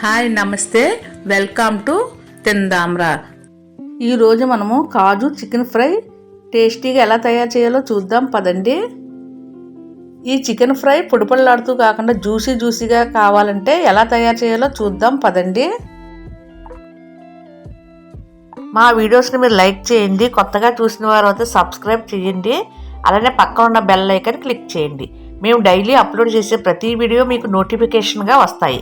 Hi నమస్తే. Welcome to తిందాంరా ఈరోజు మనము కాజు చికెన్ ఫ్రై టేస్టీగా ఎలా తయారు చేయాలో చూద్దాం పదండి. ఈ చికెన్ ఫ్రై పొడిపొడలాడుతూ కాకుండా జ్యూసీ జ్యూసీగా కావాలంటే ఎలా తయారు చేయాలో చూద్దాం పదండి. మా వీడియోస్ని మీరు లైక్ చేయండి కొత్తగా చూసిన వారు అయితే సబ్స్క్రైబ్ చేయండి అలానే పక్కన ఉన్న బెల్ ఐకన్ క్లిక్ చేయండి. మేము డైలీ అప్లోడ్ చేసే ప్రతి వీడియో మీకు నోటిఫికేషన్గా వస్తాయి.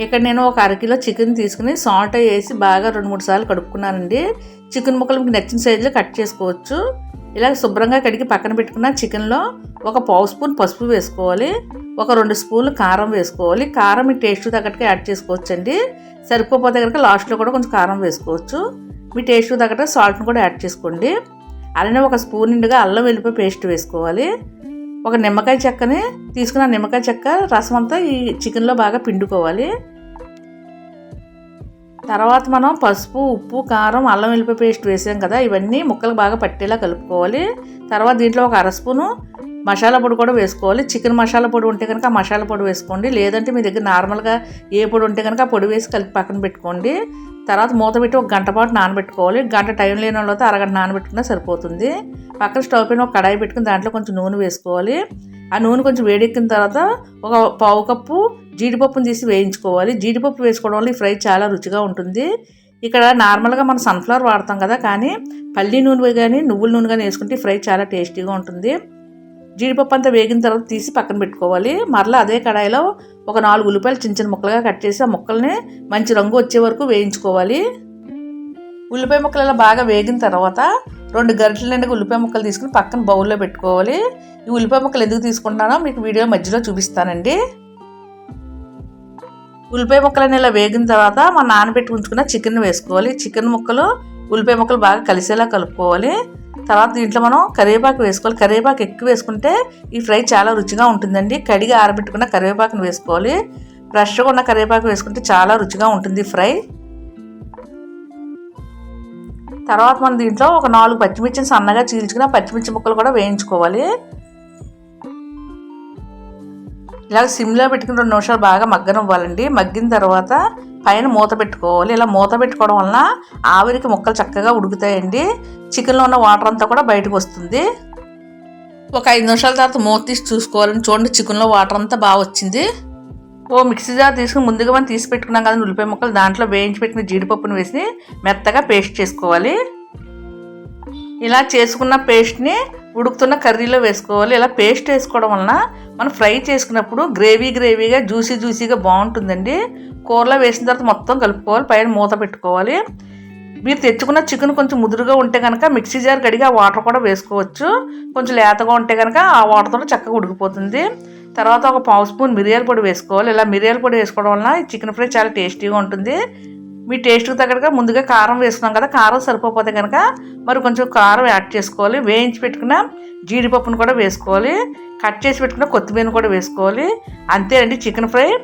ఇక్కడ నేను ఒక అరకిలో చికెన్ తీసుకుని సాల్ట్ వేసి బాగా రెండు మూడు సార్లు కడుక్కున్నానండి. చికెన్ ముక్కలు మీకు నచ్చిన సైజులో కట్ చేసుకోవచ్చు. ఇలా శుభ్రంగా కడిగి పక్కన పెట్టుకున్న చికెన్లో ఒక పావు స్పూన్ పసుపు వేసుకోవాలి. ఒక రెండు స్పూన్లు కారం వేసుకోవాలి. కారం మీ టేస్ట్ తగ్గట్టుగా యాడ్ చేసుకోవచ్చండి. సరిపోతే కనుక లాస్ట్లో కూడా కొంచెం కారం వేసుకోవచ్చు. మీ టేస్ట్ తగ్గట్టు సాల్ట్ని కూడా యాడ్ చేసుకోండి. అలానే ఒక స్పూన్ నిండుగా అల్లం వెల్లిపోయి పేస్ట్ వేసుకోవాలి. ఒక నిమ్మకాయ చెక్కని తీసుకున్న నిమ్మకాయ చెక్క రసం అంతా ఈ చికెన్లో బాగా పిండుకోవాలి. తర్వాత మనం పసుపు ఉప్పు కారం అల్లం వెల్లిపాయ పేస్ట్ వేసాం కదా ఇవన్నీ ముక్కలు బాగా పట్టేలా కలుపుకోవాలి. తర్వాత దీంట్లో ఒక అర స్పూను మసాలా పొడి కూడా వేసుకోవాలి. చికెన్ మసాలా పొడి ఉంటే కనుక మసాలా పొడి వేసుకోండి. లేదంటే మీ దగ్గర నార్మల్గా ఏ పొడి ఉంటే కనుక పొడి వేసి కలిపి పక్కన పెట్టుకోండి. తర్వాత మూత పెట్టి ఒక గంట పాటు నానబెట్టుకోవాలి. గంట టైం లేని వాళ్ళతో అరగంట నానబెట్టుకున్నా సరిపోతుంది. పక్కన స్టవ్ పైన ఒక కడాయి పెట్టుకుని దాంట్లో కొంచెం నూనె వేసుకోవాలి. ఆ నూనె కొంచెం వేడెక్కిన తర్వాత ఒక పావు కప్పు జీడిపప్పును తీసి వేయించుకోవాలి. జీడిపప్పు వేసుకోవడం వల్ల ఈ ఫ్రై చాలా రుచిగా ఉంటుంది. ఇక్కడ నార్మల్గా మనం సన్ఫ్లవర్ వాడతాం కదా కానీ పల్లి నూనె కానీ నువ్వుల నూనె కానీ వేసుకుంటే ఫ్రై చాలా టేస్టీగా ఉంటుంది. జీడిపప్పు అంతా వేగిన తర్వాత తీసి పక్కన పెట్టుకోవాలి. మరలా అదే కడాయిలో ఒక నాలుగు ఉల్లిపాయలు చిన్న చిన్న ముక్కలుగా కట్ చేసి ఆ ముక్కల్ని మంచి రంగు వచ్చే వరకు వేయించుకోవాలి. ఉల్లిపాయ ముక్కలు ఇలా బాగా వేగిన తర్వాత రెండు గరిటెల నిండుగా ఉల్లిపాయ ముక్కలు తీసుకుని పక్కన బౌల్లో పెట్టుకోవాలి. ఈ ఉల్లిపాయ ముక్కలు ఎందుకు తీసుకుంటానో మీకు వీడియో మధ్యలో చూపిస్తానండి. ఉల్లిపాయ ముక్కలన్నీ ఇలా వేగిన తర్వాత మనం నానబెట్టి ఉంచుకున్న చికెన్ వేసుకోవాలి. చికెన్ ముక్కలు ఉల్లిపాయ ముక్కలు బాగా కలిసేలా కలుపుకోవాలి. తర్వాత దీంట్లో మనం కరివేపాకు వేసుకోవాలి. కరివేపాకు ఎక్కువ వేసుకుంటే ఈ ఫ్రై చాలా రుచిగా ఉంటుందండి. కడిగి ఆరబెట్టుకున్న కరివేపాకును వేసుకోవాలి. ఫ్రెష్గా ఉన్న కరివేపాకు వేసుకుంటే చాలా రుచిగా ఉంటుంది ఫ్రై. తర్వాత మనం దీంట్లో ఒక నాలుగు పచ్చిమిర్చిని సన్నగా చీల్చుకున్న పచ్చిమిర్చి ముక్కలు కూడా వేయించుకోవాలి. ఇలా సిమ్లో పెట్టుకుని రెండు నిమిషాలు బాగా మగ్గనివ్వాలండి. మగ్గిన తర్వాత పైన మూత పెట్టుకోవాలి. ఇలా మూత పెట్టుకోవడం వలన ఆవిరికి ముక్కలు చక్కగా ఉడుకుతాయండి. చికెన్లో ఉన్న వాటర్ అంతా కూడా బయటకు వస్తుంది. ఒక ఐదు నిమిషాల తర్వాత మూత తీసి చూసుకోవాలని చూడండి చికెన్లో వాటర్ అంతా బాగా వచ్చింది. ఓ మిక్సీ జార్ తీసుకుని ముందుగా మనం తీసి పెట్టుకున్నాం కదా ఉల్లిపాయ ముక్కలు. దాంట్లో వేయించి పెట్టిన జీడిపప్పును వేసి మెత్తగా పేస్ట్ చేసుకోవాలి. ఇలా చేసుకున్న పేస్ట్ని ఉడుకుతున్న కర్రీలో వేసుకోవాలి. ఇలా పేస్ట్ వేసుకోవడం వలన మనం ఫ్రై చేసుకున్నప్పుడు గ్రేవీ గ్రేవీగా జ్యూసీ జ్యూసీగా బాగుంటుందండి. కూరలో వేసిన తర్వాత మొత్తం కలుపుకోవాలి. పైన మూత పెట్టుకోవాలి. మీరు తెచ్చుకున్న చికెన్ కొంచెం ముదురుగా ఉంటే కనుక మిక్సీ జార్ కడిగి ఆ వాటర్ కూడా వేసుకోవచ్చు. కొంచెం లేతగా ఉంటే కనుక ఆ వాటర్తో చక్కగా ఉడికిపోతుంది. తర్వాత ఒక పావు స్పూన్ మిరియాల పొడి వేసుకోవాలి. ఇలా మిరియాల పొడి వేసుకోవడం వలన చికెన్ ఫ్రై చాలా టేస్టీగా ఉంటుంది. మీ టేస్ట్కి తగ్గట్టుగా ముందుగా కారం వేసుకున్నాం కదా కారం సరిపోతే కనుక మరి కొంచెం కారం యాడ్ చేసుకోవాలి. వేయించి పెట్టుకున్న జీడిపప్పును కూడా వేసుకోవాలి. కట్ చేసి పెట్టుకున్న కొత్తిమీర కూడా వేసుకోవాలి. అంతే అండి చికెన్ ఫ్రై.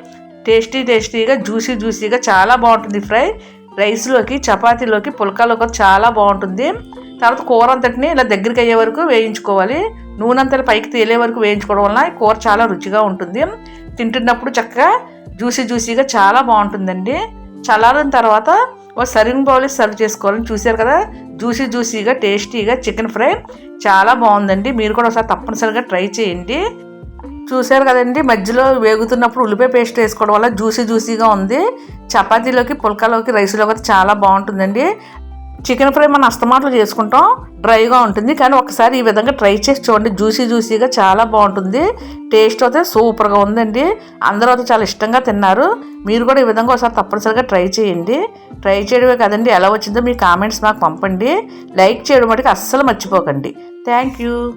టేస్టీ టేస్టీగా జ్యూసీ జ్యూసీగా చాలా బాగుంటుంది ఫ్రై. రైస్లోకి చపాతీలోకి పుల్కాలోకి చాలా బాగుంటుంది. తర్వాత కూర అంతటిని ఇలా దగ్గరికి అయ్యే వరకు వేయించుకోవాలి. నూనె అంతా పైకి తేలే వరకు వేయించుకోవడం వల్ల ఈ కూర చాలా రుచిగా ఉంటుంది. తింటున్నప్పుడు చక్కగా జ్యూసీ జ్యూసీగా చాలా బాగుంటుందండి. చల్లారిన తర్వాత ఒక సర్వింగ్ బౌల్ సర్వ్ చేసుకోవాలని చూశారు కదా. జ్యూసీ జ్యూసీగా టేస్టీగా చికెన్ ఫ్రై. చాలా బాగుందండి. మీరు కూడా ఒకసారి తప్పనిసరిగా ట్రై చేయండి. చూశారు కదండి మధ్యలో వేగుతున్నప్పుడు ఉల్లిపాయ పేస్ట్ వేసుకోవడం వల్ల జ్యూసీ జ్యూసీగా ఉంది. చపాతీలోకి పుల్కాలోకి రైస్లోకి చాలా బాగుంటుందండి. చికెన్ ఫ్రై మనం అస్తమాటలు చేసుకుంటాం. డ్రైగా ఉంటుంది. కానీ ఒకసారి ఈ విధంగా ట్రై చేసి చూడండి. జ్యూసీ జ్యూసీగా చాలా బాగుంటుంది. టేస్ట్ అయితే సూపర్గా ఉందండి. అందరూ అయితే చాలా ఇష్టంగా తిన్నారు. మీరు కూడా ఈ విధంగా ఒకసారి తప్పనిసరిగా ట్రై చేయండి. ట్రై చేయడమే కదండి. ఎలా వచ్చిందో మీ కామెంట్స్ నాకు పంపండి. లైక్ చేయడం మటుకు అస్సలు మర్చిపోకండి. Thank you.